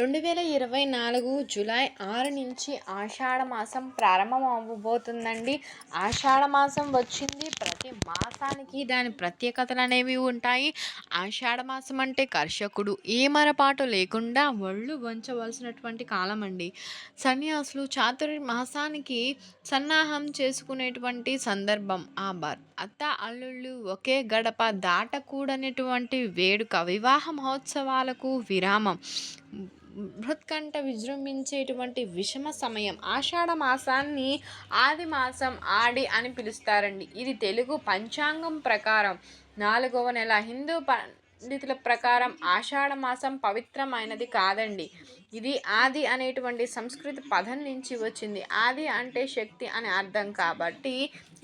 రెండు వేల ఇరవై నాలుగు జూలై ఆరు నుంచి ఆషాఢ మాసం ప్రారంభం అవ్వబోతుందండి ఆషాఢ మాసం వచ్చింది. ప్రతి మాసానికి దాని ప్రత్యేకతలు అనేవి ఉంటాయి. ఆషాఢ మాసం అంటే కర్షకుడు. ఏ మరపాటు లేకుండా ఒళ్ళు వంచవలసినటువంటి కాలం అండి సన్యాసులు చాతుర్ మాసానికి సన్నాహం చేసుకునేటువంటి సందర్భం. ఆ బర్ అత్త అల్లుళ్ళు ఒకే గడప దాటకూడనటువంటి వేడుక. వివాహ మహోత్సవాలకు విరామం. బృత్కంఠ విజృంభించేటువంటి విషమ సమయం. ఆషాఢ మాసాన్ని ఆది మాసం ఆడి అని పిలుస్తారండి. ఇది తెలుగు పంచాంగం ప్రకారం నాలుగవ నెల హిందూ పండితుల ప్రకారం ఆషాఢ మాసం పవిత్రమైనది కాదండి. ఇది ఆది అనేటువంటి సంస్కృత పదం నుంచి వచ్చింది. ఆది అంటే శక్తి అని అర్థం కాబట్టి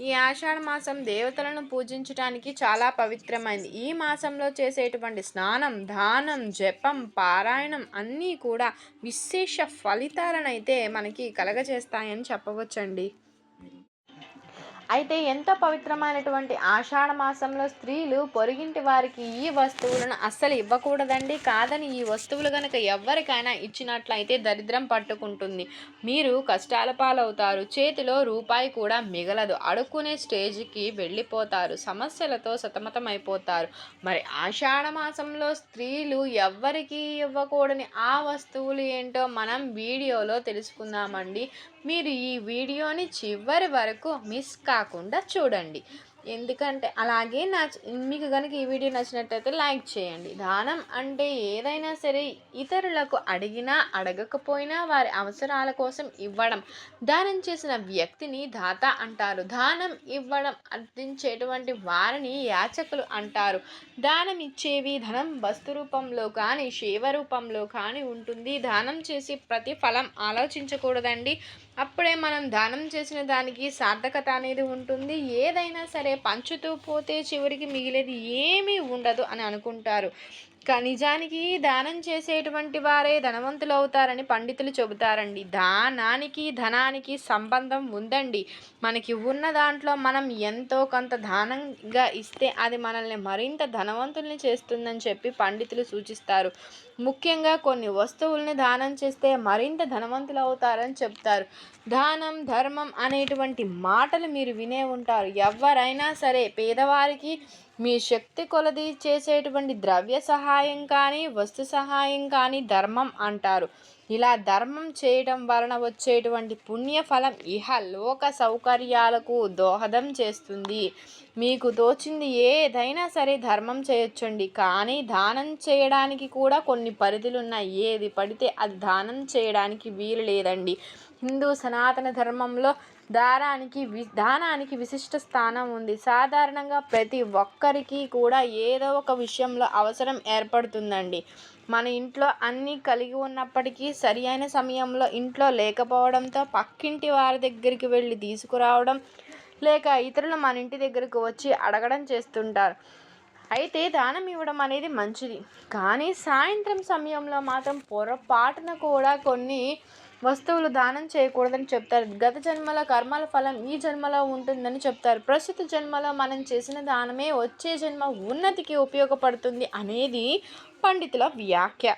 ఈ ఆషాఢ మాసం దేవతలను పూజించడానికి చాలా పవిత్రమైంది. ఈ మాసంలో చేసేటువంటి స్నానం దానం జపం పారాయణం అన్నీ కూడా విశేష ఫలితాలను అయితే మనకి కలగజేస్తాయని చెప్పవచ్చండి. అయితే ఎంతో పవిత్రమైనటువంటి ఆషాఢ మాసంలో స్త్రీలు పొరిగింటి వారికి ఈ వస్తువులను అస్సలు ఇవ్వకూడదండి. కాదని ఈ వస్తువులు కనుక ఎవరికైనా ఇచ్చినట్లయితే దరిద్రం పట్టుకుంటుంది. మీరు కష్టాల పాలవుతారు. చేతిలో రూపాయి కూడా మిగలదు. అడుక్కునే స్టేజ్కి వెళ్ళిపోతారు. సమస్యలతో సతమతమైపోతారు. మరి ఆషాఢ మాసంలో స్త్రీలు ఎవ్వరికి ఇవ్వకూడని ఆ వస్తువులు ఏంటో మనం వీడియోలో తెలుసుకుందామండి. మీరు ఈ వీడియోని చివరి వరకు మిస్ కాకుండా చూడండి. ఎందుకంటే అలాగే నా మీకు కనుక ఈ వీడియో నచ్చినట్టయితే లైక్ చేయండి. దానం అంటే ఏదైనా సరే ఇతరులకు అడిగినా అడగకపోయినా వారి అవసరాల కోసం ఇవ్వడం. దానం చేసిన వ్యక్తిని దాత అంటారు. దానం ఇవ్వడం అర్థించేటువంటి వారిని యాచకులు అంటారు. దానం ఇచ్చేవి ధనం వస్తు రూపంలో కానీ సేవ రూపంలో కానీ ఉంటుంది. దానం చేసి ప్రతిఫలం ఆలోచించకూడదండి. అప్పుడే మనం దానం చేసిన దానికి సార్థకత అనేది ఉంటుంది. ఏదైనా సరే పంచుతూ పోతే చివరికి మిగిలేది ఏమీ ఉండదు అని అనుకుంటారు. నిజానికి దానం చేసేటువంటి వారే ధనవంతులు అవుతారని పండితులు చెబుతారండి. దానానికి ధనానికి సంబంధం ఉందండి. మనకి ఉన్న దాంట్లో మనం ఎంతో కొంత దానంగా ఇస్తే అది మనల్ని మరింత ధనవంతుల్ని చేస్తుందని చెప్పి పండితులు సూచిస్తారు. ముఖ్యంగా కొన్ని వస్తువుల్ని దానం చేస్తే మరింత ధనవంతులు అవుతారని చెప్తారు. దానం ధర్మం అనేటువంటి మాటలు మీరు వినే ఉంటారు. ఎవరైనా సరే పేదవారికి మీ శక్తి కొలది చేసేటువంటి ద్రవ్య సహాయం కానీ వస్తు సహాయం కానీ ధర్మం అంటారు. ఇలా ధర్మం చేయడం వలన వచ్చేటువంటి పుణ్యఫలం ఇహ లోక సౌకర్యాలకు దోహదం చేస్తుంది. మీకు తోచింది ఏదైనా సరే ధర్మం చేయొచ్చండి. కానీ దానం చేయడానికి కూడా కొన్ని పరిధులు ఉన్నాయి. ఏది పడితే అది దానం చేయడానికి వీలు లేదండి. హిందూ సనాతన ధర్మంలో దారానికి వి దానానికి విశిష్ట స్థానం ఉంది. సాధారణంగా ప్రతి ఒక్కరికి కూడా ఏదో ఒక విషయంలో అవసరం ఏర్పడుతుందండి. మన ఇంట్లో అన్నీ కలిగి ఉన్నప్పటికీ సరి అయిన సమయంలో ఇంట్లో లేకపోవడంతో పక్కింటి వారి దగ్గరికి వెళ్ళి తీసుకురావడం లేక ఇతరులు మన ఇంటి దగ్గరకు వచ్చి అడగడం చేస్తుంటారు. అయితే దానం ఇవ్వడం అనేది మంచిది. కానీ సాయంత్రం సమయంలో మాత్రం పొరపాటున కూడా కొన్ని వస్తువులు దానం చేయకూడదని చెప్తారు. గత జన్మల కర్మల ఫలం ఈ జన్మలో ఉంటుందని చెప్తారు. ప్రస్తుత జన్మలో మనం చేసిన దానమే వచ్చే జన్మ ఉన్నతికి ఉపయోగపడుతుంది అనేది పండితుల వ్యాఖ్య.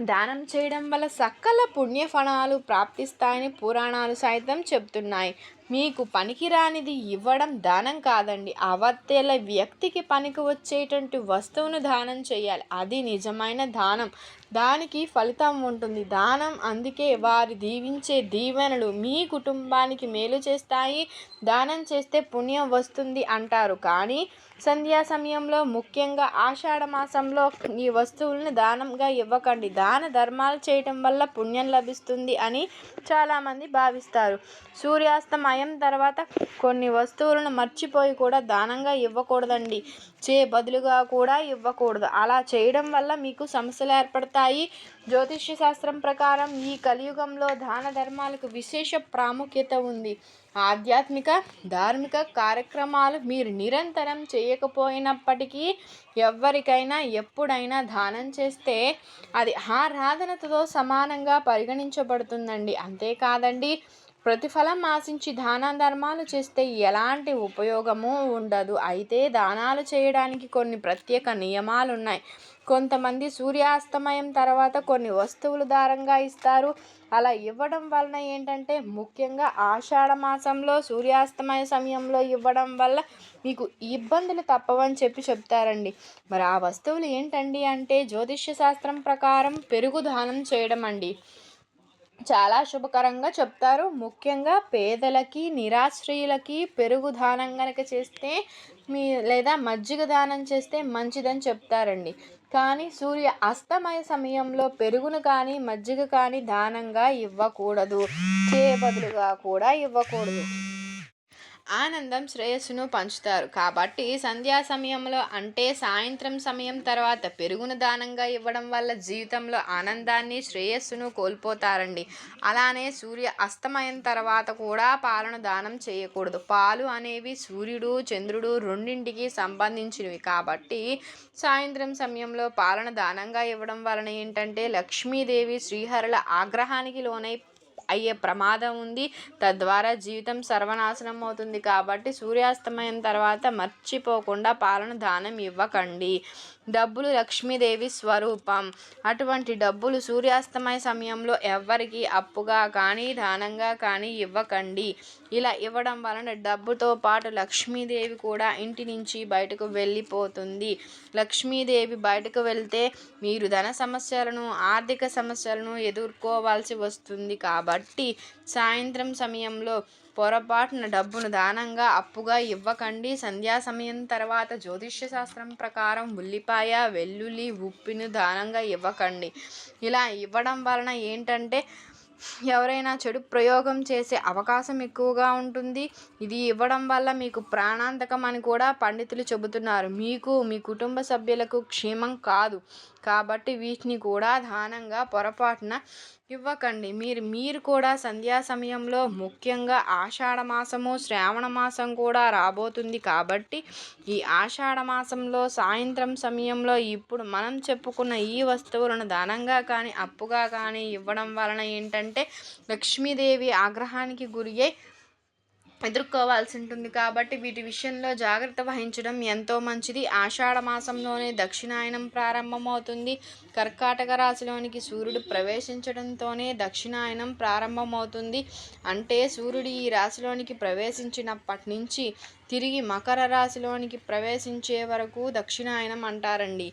దానం చేయడం వల్ల సకల పుణ్యఫలాలు ప్రాప్తిస్తాయని పురాణాలు సైతం చెప్తున్నాయి. మీకు పనికిరానిది ఇవ్వడం దానం కాదండి. అవత్తేల వ్యక్తికి పనికి వచ్చేటువంటి వస్తువును దానం చేయాలి. అది నిజమైన దానం. దానికి ఫలితం ఉంటుంది. దానం అందుకే వారి దీవించే దీవెనలు మీ కుటుంబానికి మేలు చేస్తాయి. దానం చేస్తే పుణ్యం వస్తుంది అంటారు. కానీ సంధ్యా సమయంలో ముఖ్యంగా ఆషాఢ మాసంలో ఈ వస్తువులను దానంగా ఇవ్వకండి. దాన ధర్మాలు చేయటం వల్ల పుణ్యం లభిస్తుంది అని చాలామంది భావిస్తారు. సూర్యాస్తమయం తర్వాత కొన్ని వస్తువులను మర్చిపోయి కూడా దానంగా ఇవ్వకూడదండి. చే బదులుగా కూడా ఇవ్వకూడదు. అలా చేయడం వల్ల మీకు సమస్యలు ఏర్పడతాయి. జ్యోతిష్య శాస్త్రం ప్రకారం ఈ కలియుగంలో దాన ధర్మాలకు విశేష ప్రాముఖ్యత ఉంది. ఆధ్యాత్మిక ధార్మిక కార్యక్రమాలు మీరు నిరంతరం చేయకపోయినప్పటికీ ఎవరికైనా ఎప్పుడైనా దానం చేస్తే అది ఆరాధనతో సమానంగా పరిగణించబడుతుందండి. అంతేకాదండి ప్రతిఫలం ఆశించి దాన ధర్మాలు చేస్తే ఎలాంటి ఉపయోగము ఉండదు. అయితే దానాలు చేయడానికి కొన్ని ప్రత్యేక నియమాలు ఉన్నాయి కొంతమంది సూర్యాస్తమయం తర్వాత కొన్ని వస్తువులు దారంగా ఇస్తారు. అలా ఇవ్వడం వలన ఏంటంటే ముఖ్యంగా ఆషాఢ మాసంలో సూర్యాస్తమయ సమయంలో ఇవ్వడం వల్ల మీకు ఇబ్బందులు తప్పవని చెప్పి చెప్తారండి. మరి ఆ వస్తువులు ఏంటండి అంటే జ్యోతిష్య శాస్త్రం ప్రకారం పెరుగు దానం చేయడం అండి. చాలా శుభకరంగా చెప్తారు. ముఖ్యంగా పేదలకి నిరాశ్రయులకి పెరుగు దానం కనుక చేస్తే మీ లేదా మజ్జిగ దానం చేస్తే మంచిదని చెప్తారండి. కానీ సూర్య అస్తమయ సమయంలో పెరుగును కానీ మజ్జిగ కానీ దానంగా ఇవ్వకూడదు. చేయబదులుగా కూడా ఇవ్వకూడదు. ఆనందం శ్రేయస్సును పంచుతారు. కాబట్టి సంధ్యా సమయంలో అంటే సాయంత్రం సమయం తర్వాత పెరుగును దానంగా ఇవ్వడం వల్ల జీవితంలో ఆనందాన్ని శ్రేయస్సును కోల్పోతారండి. అలానే సూర్య అస్తమయం తర్వాత కూడా పాలను దానం చేయకూడదు. పాలు అనేవి సూర్యుడు చంద్రుడు రెండింటికి సంబంధించినవి. కాబట్టి సాయంత్రం సమయంలో పాలను దానంగా ఇవ్వడం వలన ఏంటంటే లక్ష్మీదేవి శ్రీహరుల ఆగ్రహానికి లోనై అయ్యే ప్రమాదం ఉంది. తద్వారా జీవితం సర్వనాశనం అవుతుంది. కాబట్టి సూర్యాస్తమయం తర్వాత మర్చిపోకుండా పాలను దానం ఇవ్వకండి. డబ్బులు లక్ష్మీదేవి స్వరూపం. అటువంటి డబ్బులు సూర్యాస్తమయ సమయంలో ఎవ్వరికి అప్పుగా కానీ దానంగా కానీ ఇవ్వకండి. ఇలా ఇవ్వడం వలన డబ్బుతో పాటు లక్ష్మీదేవి కూడా ఇంటి నుంచి బయటకు వెళ్ళిపోతుంది. లక్ష్మీదేవి బయటకు వెళ్తే మీరు ధన సమస్యలను ఆర్థిక సమస్యలను ఎదుర్కోవాల్సి వస్తుంది కాబట్టి సాయంత్రం సమయంలో పొరపాటున డబ్బును దానంగా అప్పుగా ఇవ్వకండి. సంధ్యా సమయం తర్వాత జ్యోతిష్య శాస్త్రం ప్రకారం ఉల్లిపాయ వెల్లుల్లి ఉప్పును దానంగా ఇవ్వకండి. ఇలా ఇవ్వడం వలన ఏంటంటే ఎవరైనా చెడు ప్రయోగం చేసే అవకాశం ఎక్కువగా ఉంటుంది. ఇది ఇవ్వడం వల్ల మీకు ప్రాణాంతకం అని కూడా పండితులు చెబుతున్నారు. మీకు మీ కుటుంబ సభ్యులకు క్షేమం కాదు. కాబట్టి వీటిని కూడా దానంగా పొరపాటున ఇవ్వకండి. మీరు మీరు కూడా సంధ్యా సమయంలో ముఖ్యంగా ఆషాఢ మాసము శ్రావణ మాసం కూడా రాబోతుంది కాబట్టి ఈ ఆషాఢ మాసంలో సాయంత్రం సమయంలో ఇప్పుడు మనం చెప్పుకున్న ఈ వస్తువులను దానంగా కానీ అప్పుగా కానీ ఇవ్వడం వలన ఏంటంటే లక్ష్మీదేవి ఆగ్రహానికి గురి అయి ఎదుర్కోవాల్సి ఉంటుంది కాబట్టి వీటి విషయంలో జాగ్రత్త వహించడం ఎంతో మంచిది. ఆషాఢ మాసంలోనే దక్షిణాయనం ప్రారంభమవుతుంది. కర్కాటక రాశిలోనికి సూర్యుడు ప్రవేశించడంతోనే దక్షిణాయనం ప్రారంభమవుతుంది. అంటే సూర్యుడు ఈ రాశిలోనికి ప్రవేశించినప్పటి నుంచి తిరిగి మకర రాశిలోనికి ప్రవేశించే వరకు దక్షిణాయనం అంటారండి.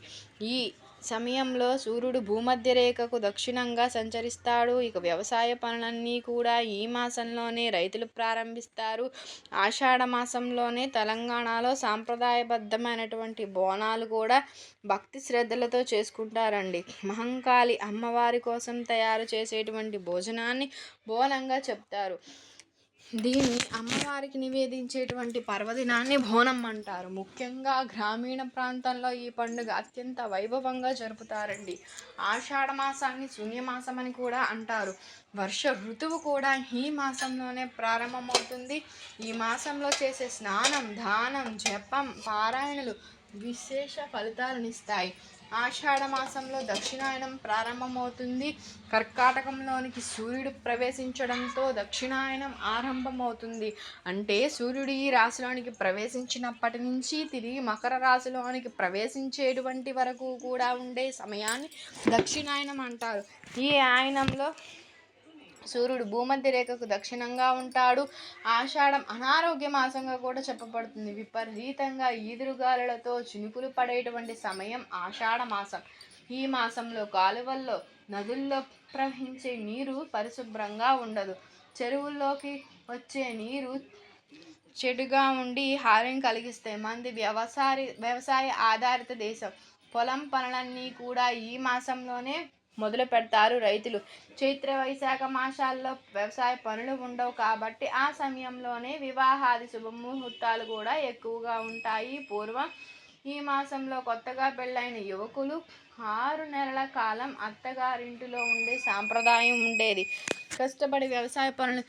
ఈ సమయంలో సూర్యుడు భూమధ్య రేఖకు దక్షిణంగా సంచరిస్తాడు. ఇక వ్యవసాయ పనులన్నీ కూడా ఈ మాసంలోనే రైతులు ప్రారంభిస్తారు. ఆషాఢ మాసంలోనే తెలంగాణలో సాంప్రదాయబద్ధమైనటువంటి బోనాలు కూడా భక్తి శ్రద్ధలతో చేసుకుంటారండి. మహంకాళి అమ్మవారి కోసం తయారు చేసేటువంటి భోజనాన్ని బోనంగా చెప్తారు. దీన్ని అమ్మవారికి నివేదించేటువంటి పర్వదినాన్ని బోనం అంటారు. ముఖ్యంగా గ్రామీణ ప్రాంతంలో ఈ పండుగ అత్యంత వైభవంగా జరుపుతారండి. ఆషాఢ మాసాన్ని శూన్యమాసం అని కూడా అంటారు. వర్ష ఋతువు కూడా ఈ మాసంలోనే ప్రారంభమవుతుంది. ఈ మాసంలో చేసే స్నానం దానం జపం పారాయణలు విశేష ఫలితాలనిస్తాయి ఆషాఢ మాసంలో దక్షిణాయనం ప్రారంభమవుతుంది. కర్కాటకంలోనికి సూర్యుడు ప్రవేశించడంతో దక్షిణాయనం ఆరంభమవుతుంది. అంటే సూర్యుడు ఈ రాశిలోనికి ప్రవేశించినప్పటి నుంచి తిరిగి మకర రాశిలోనికి ప్రవేశించేటువంటి వరకు కూడా ఉండే సమయాన్ని దక్షిణాయనం అంటారు. ఈ ఆయనంలో సూర్యుడు భూమధ్య రేఖకు దక్షిణంగా ఉంటాడు. ఆషాఢం అనారోగ్య మాసంగా కూడా చెప్పబడుతుంది. విపరీతంగా ఈదురుగాలులతో చినుకులు పడేటువంటి సమయం ఆషాఢ మాసం. ఈ మాసంలో కాలువల్లో నదుల్లో ప్రవహించే నీరు పరిశుభ్రంగా ఉండదు. చెరువుల్లోకి వచ్చే నీరు చెడుగా ఉండి హారం కలిగిస్తాయి మంది వ్యవసాయ వ్యవసాయ ఆధారిత దేశం. పొలం పనులన్నీ కూడా ఈ మాసంలోనే మొదలు పెడతారు రైతులు. చైత్ర వైశాఖ మాసాల్లో వ్యవసాయ పనులు ఉండవు కాబట్టి ఆ సమయంలోనే వివాహాది శుభముహూర్తాలు కూడా ఎక్కువగా ఉంటాయి. పూర్వం ఈ మాసంలో కొత్తగా పెళ్ళైన యువకులు ఆరు నెలల కాలం అత్తగారింటిలో ఉండే సాంప్రదాయం ఉండేది. కష్టపడి వ్యవసాయ పనులు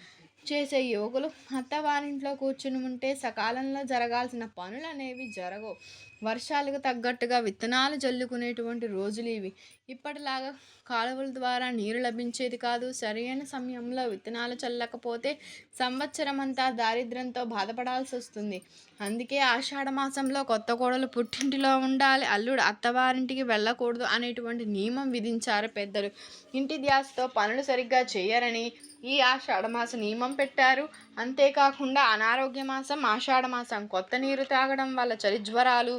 చేసే యువకులు అత్తవారింట్లో కూర్చుని ఉంటే సకాలంలో జరగాల్సిన పనులు అనేవి జరగవు. వర్షాలకు తగ్గట్టుగా విత్తనాలు జల్లుకునేటువంటి రోజులు ఇవి. ఇప్పటిలాగా కాలువల ద్వారా నీరు లభించేది కాదు. సరైన సమయంలో విత్తనాలు చల్లకపోతే సంవత్సరం అంతా దారిద్ర్యంతో బాధపడాల్సి వస్తుంది. అందుకే ఆషాఢ మాసంలో కొత్త కోడలు పుట్టింటిలో ఉండాలి. అల్లుడు అత్తవారింటికి వెళ్ళకూడదు అనేటువంటి నియమం విధించారు పెద్దలు. ఇంటి ధ్యాసతో పనులు సరిగ్గా చేయరని ఈ ఆషాఢ మాస నియమం పెట్టారు. అంతేకాకుండా అనారోగ్య మాసం ఆషాఢ మాసం కొత్త నీరు తాగడం వల్ల చలి జ్వరాలు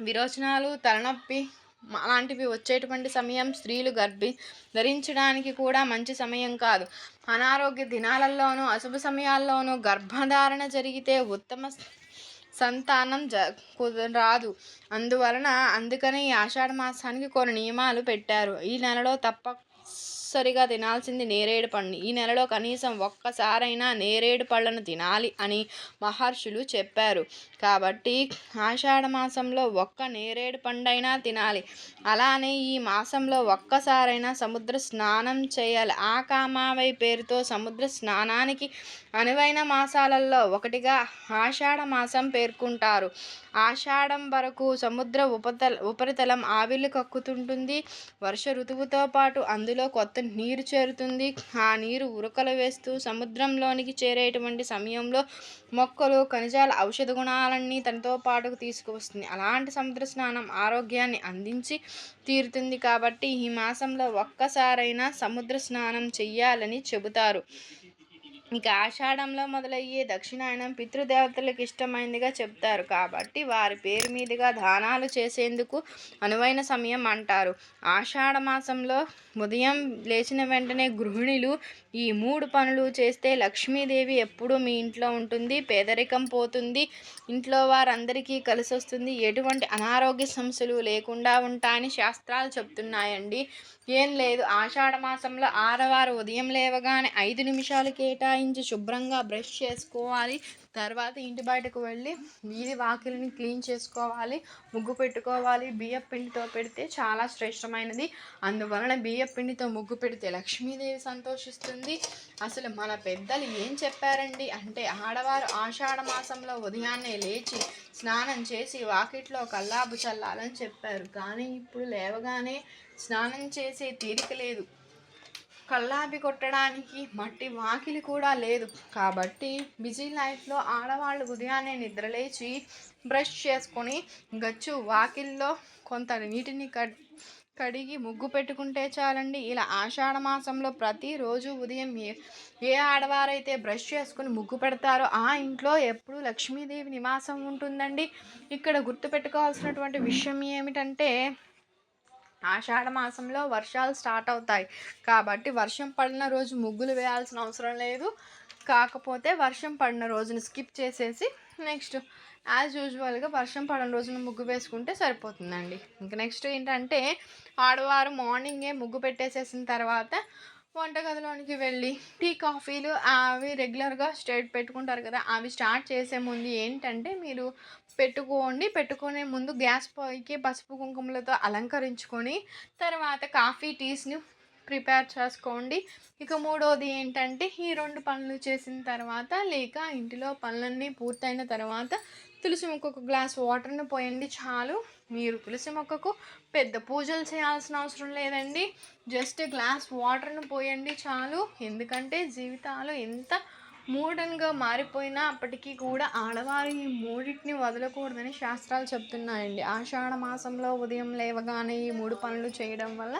విరోచనాలు తలనొప్పి అలాంటివి వచ్చేటువంటి సమయం స్త్రీలు గర్భి ధరించడానికి కూడా మంచి సమయం కాదు. అనారోగ్య దినాలలోనూ అశుభ సమయాల్లోనూ గర్భధారణ జరిగితే ఉత్తమ సంతానం జ రాదు. అందువలన అందుకని ఈ ఆషాఢ మాసానికి కొన్ని నియమాలు పెట్టారు. ఈ నెలలో తప్ప కంపల్సరిగా తినాల్సింది నేరేడు పండు. ఈ నెలలో కనీసం ఒక్కసారైనా నేరేడు పళ్ళను తినాలి అని మహర్షులు చెప్పారు. కాబట్టి ఆషాఢ మాసంలో ఒక్క నేరేడు పండైనా తినాలి. అలానే ఈ మాసంలో ఒక్కసారైనా సముద్ర స్నానం చేయాలి. ఆ కామావై పేరుతో సముద్ర స్నానానికి అనువైన మాసాలలో ఒకటిగా ఆషాఢ మాసం పేర్కొంటారు. ఆషాఢం వరకు సముద్ర ఉపతల ఉపరితలం ఆవిర్లు కక్కుతుంటుంది. వర్ష ఋతువుతో పాటు అందులో కొత్త నీరు చేరుతుంది. ఆ నీరు ఉరకలు వేస్తూ సముద్రంలోనికి చేరేటువంటి సమయంలో మొక్కలు ఖనిజాల ఔషధ గుణాలన్నీ తనతో పాటుకు తీసుకువస్తుంది. అలాంటి సముద్ర స్నానం ఆరోగ్యాన్ని అందించి తీరుతుంది కాబట్టి ఈ మాసంలో ఒక్కసారైనా సముద్ర స్నానం చెయ్యాలని చెబుతారు. ఇక ఆషాఢంలో మొదలయ్యే దక్షిణాయనం పితృదేవతలకు ఇష్టమైనదిగా చెప్తారు. కాబట్టి వారి పేరు మీదుగా దానాలు చేసేందుకు అనువైన సమయం అంటారు. ఆషాఢ మాసంలో ఉదయం లేచిన వెంటనే గృహిణులు ఈ మూడు పనులు చేస్తే లక్ష్మీదేవి ఎప్పుడూ మీ ఇంట్లో ఉంటుంది పేదరికం పోతుంది ఇంట్లో వారందరికీ కలిసి వస్తుంది. ఎటువంటి అనారోగ్య సమస్యలు లేకుండా ఉంటాయని శాస్త్రాలు చెప్తున్నాయండి. ఏం లేదు. ఆషాఢ మాసంలో ఆడవారు ఉదయం లేవగానే ఐదు నిమిషాలు కేటాయించి శుభ్రంగా బ్రష్ చేసుకోవాలి. తర్వాత ఇంటి బయటకు వెళ్ళి వీధి వాకిలిని క్లీన్ చేసుకోవాలి. ముగ్గు పెట్టుకోవాలి. బియ్యం పిండితో పెడితే చాలా శ్రేష్టమైనది. అందువలన బియ్యం పిండితో ముగ్గు పెడితే లక్ష్మీదేవి సంతోషిస్తుంది. అసలు మన పెద్దలు ఏం చెప్పారండి? అంటే ఆడవారు ఆషాఢ మాసంలో ఉదయాన్నే లేచి స్నానం చేసి వాకిట్లో కల్లాబు చల్లాలని చెప్పారు. కానీ ఇప్పుడు లేవగానే స్నానం చేసే తీరిక లేదు. కల్లాపి కొట్టడానికి మట్టి వాకిలి కూడా లేదు. కాబట్టి బిజీ లైఫ్లో ఆడవాళ్ళు ఉదయాన్నే నిద్రలేచి బ్రష్ చేసుకొని గచ్చు వాకిల్లో కొంత నీటిని కడిగి ముగ్గు పెట్టుకుంటే చాలండి. ఇలా ఆషాఢ మాసంలో ప్రతిరోజు ఉదయం ఏ ఏ ఆడవారైతే బ్రష్ చేసుకుని ముగ్గు పెడతారో ఆ ఇంట్లో ఎప్పుడూ లక్ష్మీదేవి నివాసం ఉంటుందండి. ఇక్కడ గుర్తుపెట్టుకోవాల్సినటువంటి విషయం ఏమిటంటే ఆషాఢ మాసంలో వర్షాలు స్టార్ట్ అవుతాయి. కాబట్టి వర్షం పడిన రోజు ముగ్గులు వేయాల్సిన అవసరం లేదు. కాకపోతే వర్షం పడిన రోజును స్కిప్ చేసేసి నెక్స్ట్ యాజ్ యూజువల్గా వర్షం పడిన రోజున ముగ్గు వేసుకుంటే సరిపోతుందండి. ఇంకా నెక్స్ట్ ఏంటంటే ఆడవారు మార్నింగే ముగ్గు పెట్టేసేసిన తర్వాత వంటగదిలోనికి వెళ్ళి టీ కాఫీలు అవి రెగ్యులర్గా స్టేట్ పెట్టుకుంటారు కదా అవి స్టార్ట్ చేసే ముందు ఏంటంటే మీరు పెట్టుకోండి. పెట్టుకునే ముందు గ్యాస్ పొయ్యికి పసుపు కుంకుమలతో అలంకరించుకొని తర్వాత కాఫీ టీస్ని ప్రిపేర్ చేసుకోండి. ఇక మూడోది ఏంటంటే ఈ రెండు పనులు చేసిన తర్వాత లేక ఇంటిలో పనులన్నీ పూర్తయిన తర్వాత తులసి మొక్కకు గ్లాస్ వాటర్ని పోయండి చాలు. మీరు తులసి మొక్కకు పెద్ద పూజలు చేయాల్సిన అవసరం లేదండి. జస్ట్ గ్లాస్ వాటర్ను పోయండి చాలు. ఎందుకంటే జీవితాలు ఎంత మోడర్న్గా మారిపోయినా అప్పటికీ కూడా ఆడవారు ఈ మూడింటిని వదలకూడదని శాస్త్రాలు చెప్తున్నాయండి. ఆషాఢ మాసంలో ఉదయం లేవగానే ఈ మూడు పనులు చేయడం వల్ల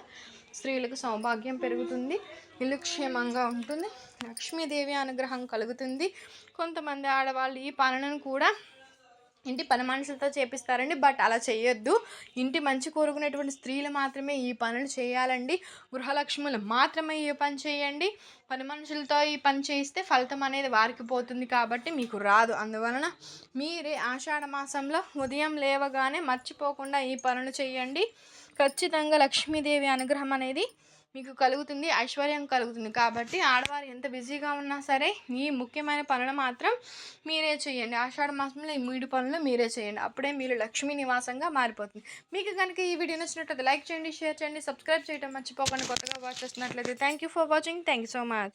స్త్రీలకు సౌభాగ్యం పెరుగుతుంది ఇల్లు క్షేమంగా ఉంటుంది లక్ష్మీదేవి అనుగ్రహం కలుగుతుంది. కొంతమంది ఆడవాళ్ళు ఈ పనులను కూడా ఇంటి పని మనుషులతో చేపిస్తారండి బట్ అలా చేయొద్దు ఇంటి మంచి కోరుకునేటువంటి స్త్రీలు మాత్రమే ఈ పనులు చేయాలండి. గృహలక్ష్ములు మాత్రమే ఈ పని చేయండి. పని మనుషులతో ఈ పని చేయిస్తే ఫలితం అనేది వారికి పోతుంది కాబట్టి మీకు రాదు. అందువలన మీరే ఆషాఢ మాసంలో ఉదయం లేవగానే మర్చిపోకుండా ఈ పనులు చేయండి. ఖచ్చితంగా లక్ష్మీదేవి అనుగ్రహం అనేది మీకు కలుగుతుంది ఐశ్వర్యం కలుగుతుంది. కాబట్టి ఆడవారు ఎంత బిజీగా ఉన్నా సరే ఈ ముఖ్యమైన పనులు మాత్రం మీరే చేయండి. ఆషాఢ మాసంలో ఈ మూడు పనులు మీరే చేయండి. అప్పుడే మీరు లక్ష్మీ నివాసంగా మారిపోతుంది. మీకు కనుక ఈ వీడియో నచ్చినట్లయితే లైక్ చేయండి షేర్ చేయండి సబ్స్క్రైబ్ చేయడం మర్చిపోకండి కొత్తగా వాచ్ చేస్తున్నట్లయితే thank you for watching thank you so much